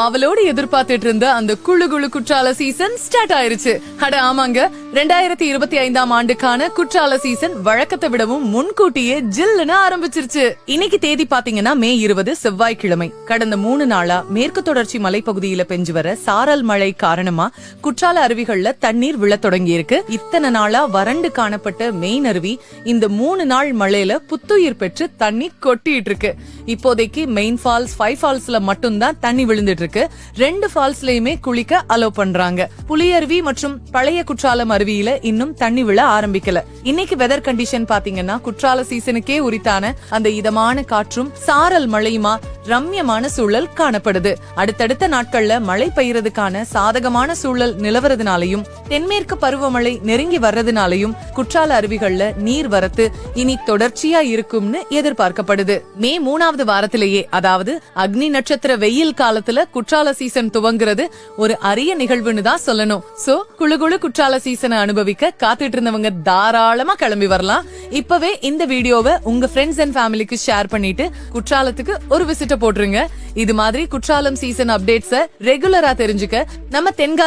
ஆவலோடு எதிர்பார்த்துட்டு இருந்த அந்த குழு குழு குற்றால சீசன் ஸ்டார்ட் ஆயிருச்சு. அட ஆமாங்க. ரெண்டாயிரத்தி இருபத்தி ஐந்தாம் ஆண்டுக்கான குற்றால சீசன் வழக்கத்தை விடவும் முன்கூட்டியே ஜில்லுன்னு ஆரம்பிச்சிருச்சு. இன்னைக்கு தேதி பாத்தீங்கன்னா மே இருபது செவ்வாய்க்கிழமை. கடந்த மூணு நாளா மேற்கு தொடர்ச்சி மலைப்பகுதியில பெஞ்சு வர சாரல் மழை காரணமா குற்றால அருவிகள்ல தண்ணீர் விழத் தொடங்கி இருக்கு இத்தனை நாளா வறண்டு காணப்பட்ட மெயின் அருவி இந்த மூணு நாள் மழையில புத்துயிர் பெற்று தண்ணி கொட்டிட்டு இருக்கு இப்போதைக்கு மெயின் ஃபால்ஸ் ஃபைவ் ஃபால்ஸ்ல மட்டும்தான் தண்ணி விழுந்துட்டு இருக்கு. ரெண்டு ஃபால்ஸ்லயுமே குளிக்க அலோ பண்றாங்க. புலியருவி மற்றும் பழைய குற்றாலம் அருவியில இன்னும் தண்ணி விழ ஆரம்பிக்கல. இன்னைக்கு வெதர் கண்டிஷன் பாத்தீங்கன்னா குற்றால சீசனுக்கே உரித்தான அந்த இதமான காற்றும் சாரல் மழையுமா ரம்யமான சூழல் காணப்படுது. அடுத்தடுத்த நாட்கள்ல மழை பெய்யறதுக்கான சாதகமான சூழல் நிலவறதுனாலையும் தென்மேற்கு பருவமழை நெருங்கி வர்றதுனாலையும் குற்றால அருவிகள்ல நீர் வரத்து இனி தொடர்ச்சியா இருக்கும்னு எதிர்பார்க்கப்படுது. மே மூணாவது வாரத்திலேயே அதாவது அக்னி நட்சத்திர வெயில் காலத்துல குற்றால சீசன் துவங்குறது ஒரு அரிய நிகழ்வுன்னு தான் சொல்லணும். சோ குழு குழு குற்றால சீசனை அனுபவிக்க காத்துட்டு இருந்தவங்க தாராளமா கிளம்பி வரலாம். இப்பவே இந்த வீடியோவை உங்க ஃப்ரெண்ட்ஸ் அண்ட் ஃபேமிலிக்கு ஷேர் பண்ணிட்டு குற்றாலத்துக்கு ஒரு விசிட்ட போட்டுருங்க. இது மாதிரி குற்றாலம் சீசன் அப்டேட்ஸ ரெகுலரா தெரிஞ்சுக்க. நம்ம தென்கா